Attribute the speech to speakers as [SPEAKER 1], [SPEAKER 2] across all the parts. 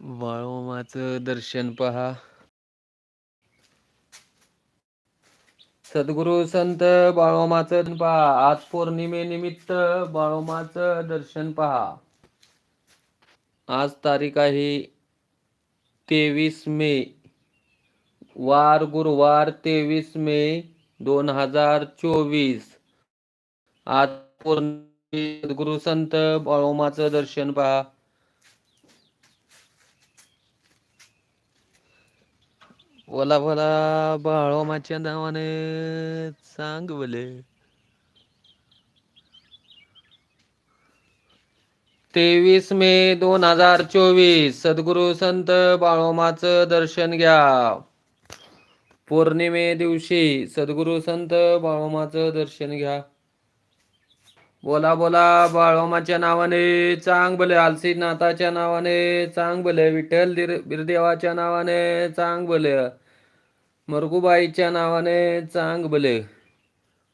[SPEAKER 1] बाळोमाचं दर्शन पहा. सद्गुरु संत बाळोमाचं पहा. आज पौर्णिमेनिमित्त बाळोमाचं दर्शन पहा. आज तारीख आहे तेवीस मे. वार गुरुवार तेवीस मे दोन हजार चोवीस. आज पौर्णिमे सद्गुरु संत बाळोमाचं दर्शन पहा. बोला बोला बाळोमाच्या नावाने सांग बोले तेवीस मे दोन हजार चोवीस सद्गुरु संत बाळोमाचं दर्शन घ्या. पौर्णिमे दिवशी सद्गुरु संत बाळोमाचं दर्शन घ्या. बोला बोला बाळोमाच्या नावाने चांग भले आलसी नाथाच्या नावाने चांग भले विठ्ठल दिर- बिरदेवाच्या नावाने चांग भले मरगुबाईच्या नावाने चांग भले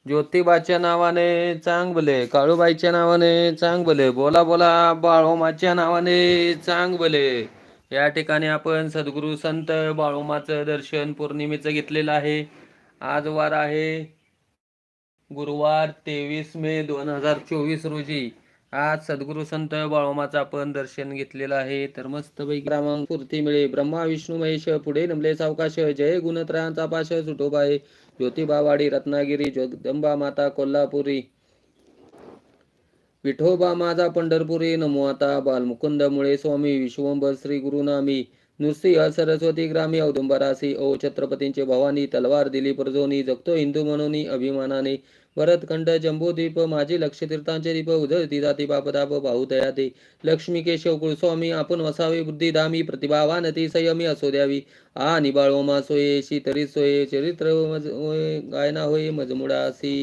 [SPEAKER 1] ज्योतिबाच्या नावाने चांग भले काळूबाईच्या नावाने चांग भले बोला बोला बाळोमाच्या नावाने चांग भले या ठिकाणी आपण सद्गुरू संत बाळोमाचं दर्शन पौर्णिमेचं घेतलेलं आहे. आज वार आहे गुरुवार तेवीस मे दोन हजार चोवीस रोजी. आज सद्गुरू संत बाळोमाचं आपण दर्शन घेतलेलं आहे. तर मस्त पैकी पूर्ती मिळे. ब्रह्मा विष्णू महेश पुढे नमले सावकाश. जय गुणत्रयांचा पाश सुटोबाई ज्योतिबावाडी रत्नागिरी जगदंबा माता कोल्हापुरी. विठोबा माझा पंढरपुरी. नमो आता बालमुकुंद मुळे स्वामी. विश्वंभर श्री गुरुनामी. नृसिंह सरस्वती ग्रामी. औदुंबरासी. ओ छत्रपतींचे भवानी. तलवार दिली प्रजोनी. जगतो हिंदू म्हणून अभिमानाने. वरदखंड जंबूद्वीप माझी लक्ष तीर्थांचे दीप उधळती जाती बापदाप भाऊ दयाते लक्ष्मी केशव कुळस्वामी आपण वसावे बुद्धिधामी प्रतिभावान ती संयमी असो द्यावी आ निबाळोमा सोये शीतरी सोये चरित्र मज होय, गायना होय मजमुडासी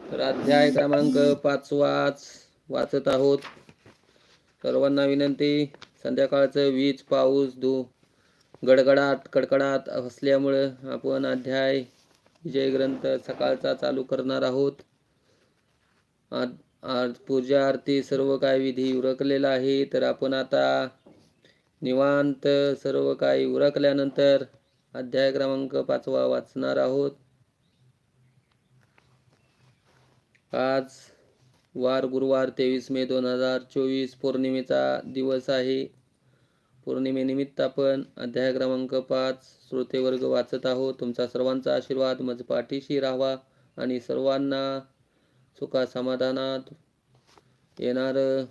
[SPEAKER 1] तर अध्याय क्रमांक पाचवाच वाचत आहोत सर्वांना विनंती संध्याकाळचं वीज पाऊस धू गडगडाट कडकडाट असल्यामुळं आपण अध्याय विजय ग्रंथ सकाळचा चालू करणार आहोत. आज आज पूजा आरती सर्व काय विधी उरकलेला आहे. तर आपण आता निवांत सर्व काही उरकल्यानंतर अध्याय क्रमांक पाचवा वाचणार आहोत. आज वार गुरुवार तेवीस मे दोन हजार चोवीस पौर्णिमेचा दिवस आहे. पौर्णिमेनिमित्त आपण अध्याय क्रमांक पाच श्रोतेवर्ग वाचत आहोत. तुमचा सर्वांचा आशीर्वाद मज पाठीशी राहावा आणि सर्वांना सुखा समाधानात येणारं.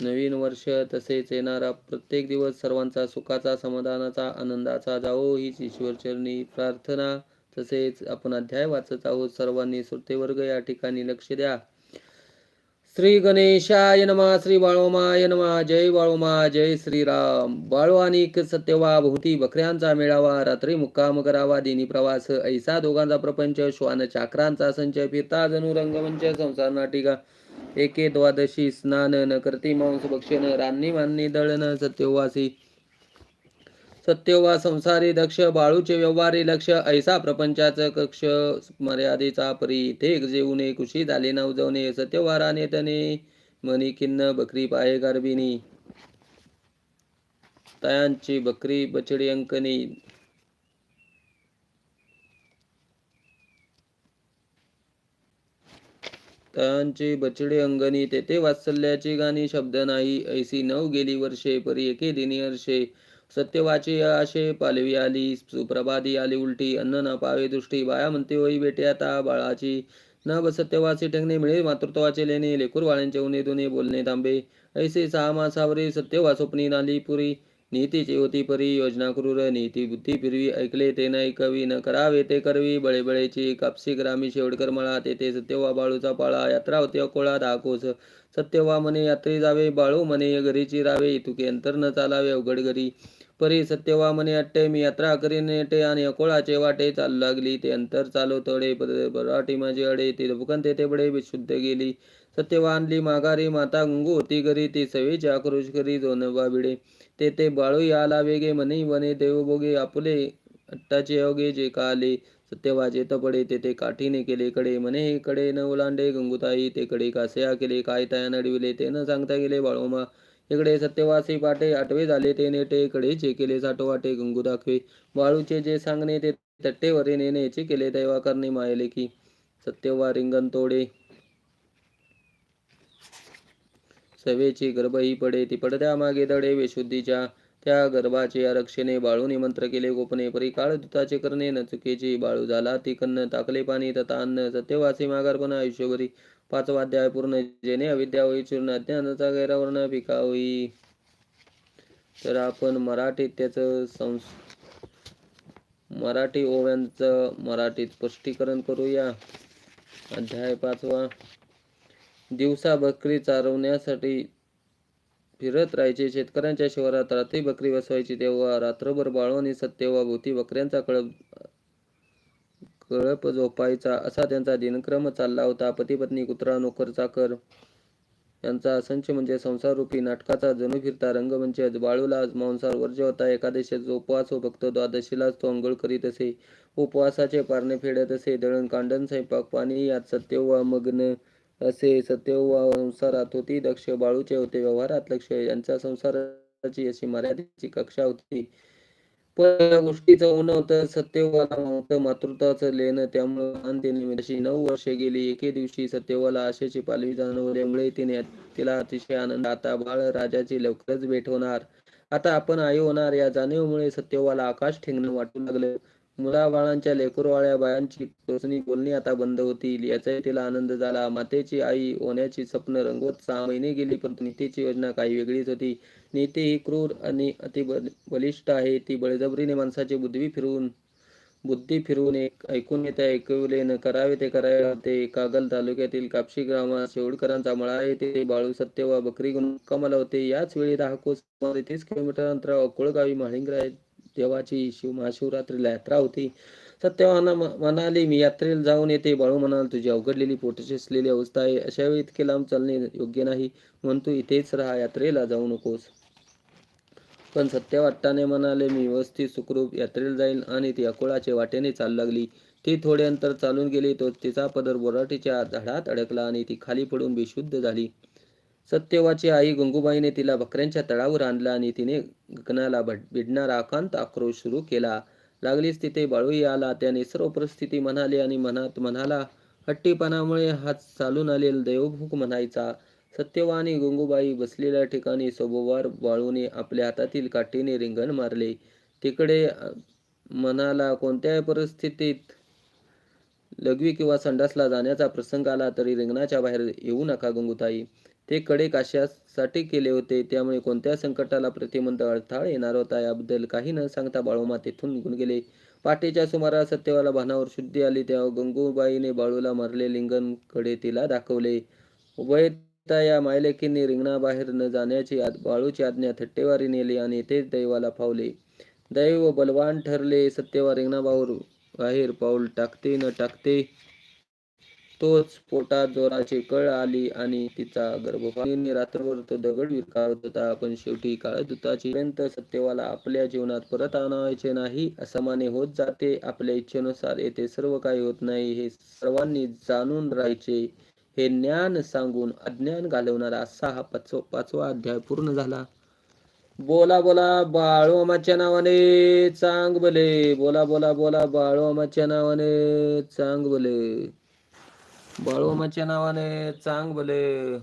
[SPEAKER 1] नवीन वर्ष तसेच येणारा प्रत्येक दिवस सर्वांचा सुखाचा समाधानाचा आनंदाचा जावो. हीच ईश्वरचरणी प्रार्थना. तसेच आपण अध्याय वाचत आहोत. सर्वांनी श्रोतेवर्ग या ठिकाणी लक्ष द्या. श्री गणेशाय नमा श्री बाळोमाय नमा जय बाळोमा जय श्रीराम. बाळवानिक सत्यवा भोवती बकऱ्यांचा मेळावा रात्री मुक्काम करावा दिनी प्रवास. ऐसा दोघांचा प्रपंच श्वान चाक्रांचा संच फिरता जणू रंगमंच संसार नाटिका. एके द्वादशी स्नान न करती मांस भक्षण रान्नी मान्नी दळण सत्यवासी. सत्यवा संसारी दक्ष बाळूचे व्यवहारी लक्ष ऐसा प्रपंचाचं कक्ष मर्यादेचा परी ते जेवणे कुशी झाले नवजवणे सत्यवाराने तने मनी खिन्न बकरी पाये गर्भिणी. तयांची बकरी बछडी अंकनी. तयांचे बछडी अंगणी तेथे वात्सल्याची गाणी शब्द नाही ऐसी नऊ गेली वर्षे परी एके दिनी हर्षे. सत्यवाची आशे पालवी आली सुप्रभादी आली उलटी अन्न न पावे दृष्टी बाया म्हणते होई बेटे आता बाळाची न ब सत्यवाची ठेंगणे मिळे मातृत्वाचे लेणे लेकूर वाळ्यांचे उणे दोने बोलणे थांबे. ऐसे सहा मासावरी सत्यवा स्वप्नी नाली पुरी नीतीची होती परी योजना क्रूर नीती बुद्धी फिरवी ऐकले ते नाही कवी न करावे ते करवी बळे बळेची कापसी ग्रामी शेवडकर मळा तेथे सत्यवा बाळूचा पाळा यात्रा होती अकोळा दहा सत्यवा मने यात्रे जावे बाळू मने घरीची रावे तुके अंतर न चालावे अवघड घरी परी सत्यवा म्हणे अट्टे मी यात्रा करीन येटे आणि अकोळाचे वाटे चालू लागली. ते अंतर चालो तडे बराटी माझे अडे. ते भुकन तेथे बडे विशुद्ध गेली. सत्यवा आणली माघारी माता गंगू होती घरी. ती सवेची आक्रोश करी जोनबा भिडे ते ते बाळू आला वेगे म्हणे वने देव बोगे आपुले अट्टाचे अवघे जे काले. सत्यवाचे तपडे ते ते काठीने केले कडे मने कडे न ओलांडे गंगुताई. ते कडे कासया केले. काय तया नडविले. ते न सांगता गेले बाळोमा. इकडे सत्यवासी पाटे आठवे झाले ते नेटे इकडे जे केले साठो वाटे गंगू दाखवे. बाळूचे जे सांगणे ते तट्टेवरी नेण्याचे केले दैवा करणे मायले की सत्यवा रिंगण तोडे. सवेची गर्भही पडे ती पडद्या मागे दडे वेशुद्धीच्या त्या गर्भाचे आरक्षणे बाळू निमंत्र केले गोपने परी काळ दुताचे करणे न चुकीची बाळू झाला ती कन्न टाकले पाणी तथा अन्न. सत्यवासी माघारपणा आयुष्यभरी. पाचवा अध्याय पूर्ण जेणे अविद्या होई चूर्ण अज्ञानाचा गैरावर्ण पिका होई तर आपण मराठीत त्याचं संस मराठी ओव्यांचं मराठीत स्पष्टीकरण करूया. अध्याय पाचवा. दिवसा बकरी चारवण्यासाठी फिरत राहायचे. शेतकऱ्यांच्या शिवारात रात्री बकरी बसवायची तेव्हा रात्रभर बाळवणी तेव्हा भोवती बकऱ्यांचा कळप कळप झोपायचा असा त्यांचा दिनक्रम चालला होता. पती पत्नी कुत्रा नोकर चाकर यांचा असंच म्हणजे संसाररूपी नाटकाचा जणू फिरता रंगमंच म्हणजे बाळूला मांसार वर्ज होता. एकादशीचा उपवास व फक्त द्वादशीलाच तो अंघोळ करीत असे. उपवासाचे पारणे फेडत असे. दळण कांडण स्वयंपाक पाणी यात सत्यवा मग्न असे. सत्यवा संसारात होती दक्ष बाळूचे होते. व्यवहारात लक्ष यांच्या संसाराची अशी मर्यादेची कक्षा होती. पण या गोष्टीचं होणं होतं सत्यवाला होतं मातृत्वाचं लेणं त्यामुळे अंत्यनिमित्त अशी म्हणजे नऊ वर्षे गेली एके दिवशी सत्यवाला आशेची पालवी जाणवल्यामुळे तिने तिला अतिशय आनंद आता बाळ राजाची लवकरच भेट होणार. आता आपण आई होणार या जाणीवमुळे सत्यवाला आकाश ठेंगणं वाटू लागलं. मुलाबाळांच्या लेकरवाळ्या बायांची टोचणी बोलणी आता बंद होतील. याचाही तिला आनंद झाला. मातेची आई होण्याची स्वप्न रंगवत सहा महिने गेली परंतु नीतीची योजना काही वेगळीच होती. नीती ही क्रूर आणि अति बलिष्ठ आहे. ती बळजबरीने माणसाची बुद्धी फिरवून बुद्धी फिरवून एक ऐकून येते ऐकवले न करावे ते करावे होते कागल तालुक्यातील कापशी ग्रामात शेवडकरांचा मळा येथे बाळू सत्य व बकरी गुण कमाला होते. याच वेळी दहा कोस तीस किलोमीटर अंतरावर अकोळगावी माळिंगराय देवाची शिव महाशिवरात्रीला यात्रा होती. सत्यवाना म्हणाले मी यात्रेला जाऊन येते. बाळू म्हणाल तुझी अवघडलेली पोटाची असलेली अवस्था आहे. अशा वेळी इतके लांब चालणे योग्य नाही. म्हणून तू इथेच राहा यात्रेला जाऊ नकोस. पण सत्य वाटताने म्हणाले मी व्यवस्थित सुखरूप यात्रेला जाईल आणि ती अकोळाच्या वाटेने चालू लागली. ती थोडे अंतर चालून गेली तो तिचा पदर बोराटीच्या झाडात अडकला आणि ती खाली पडून बेशुद्ध झाली. सत्यवाची आई गंगूबाईने तिला बकऱ्यांच्या तळावर आणलं आणि तिने गगनाला भिडणारा अकांत आक्रोश सुरू केला. लागलीच तिथे बाळूही आला. त्याने सर्व परिस्थिती म्हणाली आणि मनात म्हणाला हट्टीपणामुळे हात चालून आलेला देवभूक म्हणायचा. सत्यवा आणि गंगूबाई बसलेल्या ठिकाणी सोबोवार बाळूने आपल्या हातातील काठीने रिंगण मारले. तिकडे मनाला कोणत्याही परिस्थितीत लघवी किंवा संडासला जाण्याचा प्रसंग आला तरी रिंगणाच्या बाहेर येऊ नका गंगूताई. ते कडे काशासाठी केले होते. त्यामुळे कोणत्या संकटाला प्रतिबंध अडथळा येणार होता याबद्दल काही न सांगता बाळूमा तेथून निघून गेले. पाटेच्या सुमारास सत्यवाला भानावर शुद्धी आली तेव्हा गंगूबाईने बाळूला मारले लिंगनकडे तिला दाखवले. उभयता या मायलेकींनी रिंगणाबाहेर न जाण्याची बाळूची आज्ञा थट्टेवारी नेली आणि तेच दैवाला फावले. दैव बलवान ठरले सत्यवा रिंगणाबाहेर बाहेर पाऊल टाकते न टाकते तोच पोटात जोराची कळ आली आणि तिचा गर्भपातीने रात्रभर तो दगड विकारत होता. पण शेवटी काळदूताची पर्यंत सत्यवाला आपल्या जीवनात परत आणायचे नाही असमाने होत जाते. आपल्या इच्छेनुसार येथे सर्व काही होत नाही हे सर्वांनी जाणून राहायचे. हे ज्ञान सांगून अज्ञान घालवणारा असा हा पाचवा पाचवा अध्याय पूर्ण झाला. बोला बोला बाळू अमाच्या नावाने चांग बले बोला बोला बोला बाळू अमाच्या नावाने चांग बोले बाळोमाच्या नावाने चांग भले.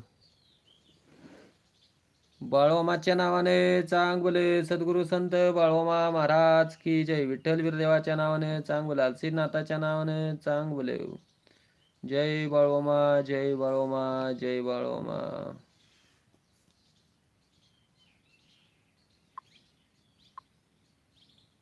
[SPEAKER 1] बाळोमाच्या नावाने चांग भले. सद्गुरु संत बाळोमा महाराज की जय. विठ्ठल वीरदेवाच्या नावाने चांग भले. नाथाच्या नावाने चांग भले. जय बाळोमा जय बाळोमा जय बाळोमा